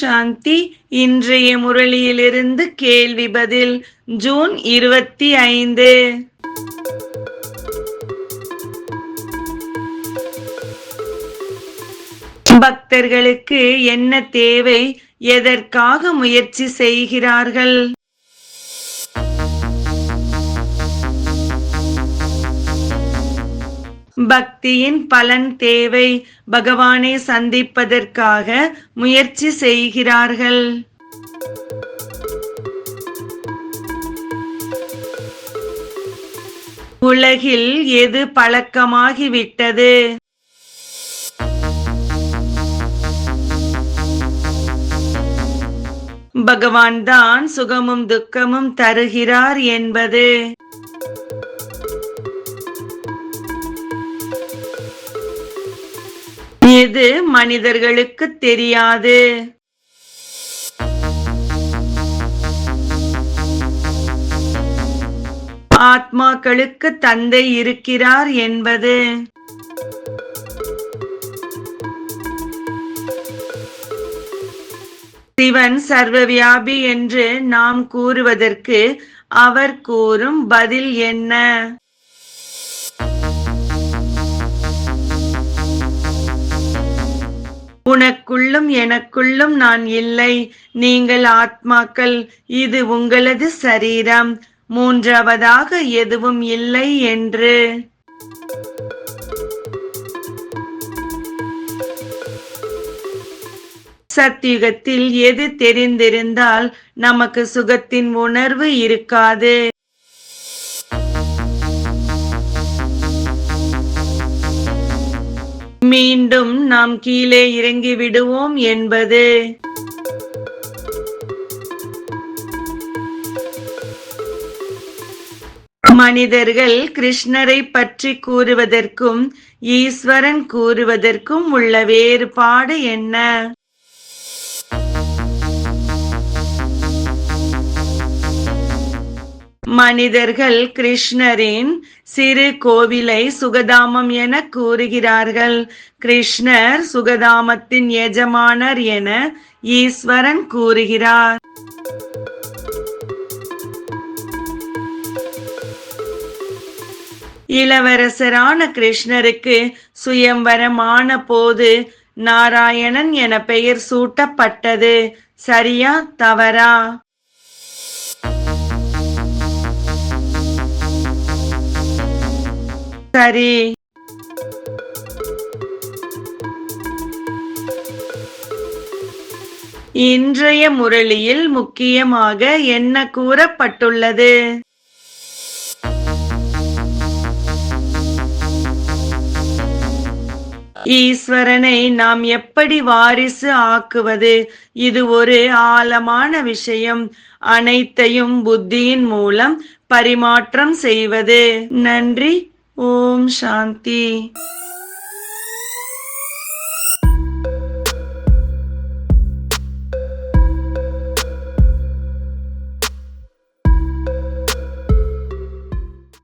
சாந்தி இன்றைய முரளியிலிருந்து கேள்வி பதில் ஜூன் இருபத்தி ஐந்து. பக்தர்களுக்கு என்ன தேவை எதற்காக முயற்சி செய்கிறார்கள்? பக்தியின் பலன் தேவை. பகவானை சந்திப்பதற்காக முயற்சி செய்கிறார்கள். உலகில் எது பழக்கமாகிவிட்டது? பகவான் தான் சுகமும் துக்கமும் தருகிறார் என்பது. எது மனிதர்களுக்கு தெரியாது. ஆத்மாக்களுக்கு தந்தை இருக்கிறார் என்பது. சிவன் சர்வவியாபி என்று நாம் கூறுவதற்கு அவர் கூறும் பதில் என்ன? உனக்குள்ளும் எனக்குள்ளும் நான் இல்லை. நீங்கள் ஆத்மாக்கள் இது உங்களது சரீரம். மூன்றாவதாக எதுவும் இல்லை என்று. சத்தியுகத்தில் எது தெரிந்திருந்தால் நமக்கு சுகத்தின் உணர்வு இருக்காது. மீண்டும் நாம் கீழே இறங்கி விடுவோம் என்பது. மனிதர்கள் கிருஷ்ணரை பற்றி கூறுவதற்கும் ஈஸ்வரன் கூறுவதற்கும் உள்ள வேறுபாடு என்ன? மனிதர்கள் கிருஷ்ணரின் சிறு கோவிலை சுகதாமம் என கூறுகிறார்கள். கிருஷ்ணர் சுகதாமத்தின் எஜமானர் என ஈஸ்வரன் கூறுகிறார். இளவரசரான கிருஷ்ணருக்கு சுயம்வரமான போது நாராயணன் என பெயர் சூட்டப்பட்டது. சரியா தவறா? சரி. இன்றைய முரளியில் முக்கியமாக என்ன கூறப்பட்டுள்ளது? ஈஸ்வரனை நாம் எப்படி வாரிசு ஆக்குவது? இது ஒரு ஆழமான விஷயம். அனைத்தையும் புத்தியின் மூலம் பரிமாற்றம் செய்வது. நன்றி. ஓம் சாந்தி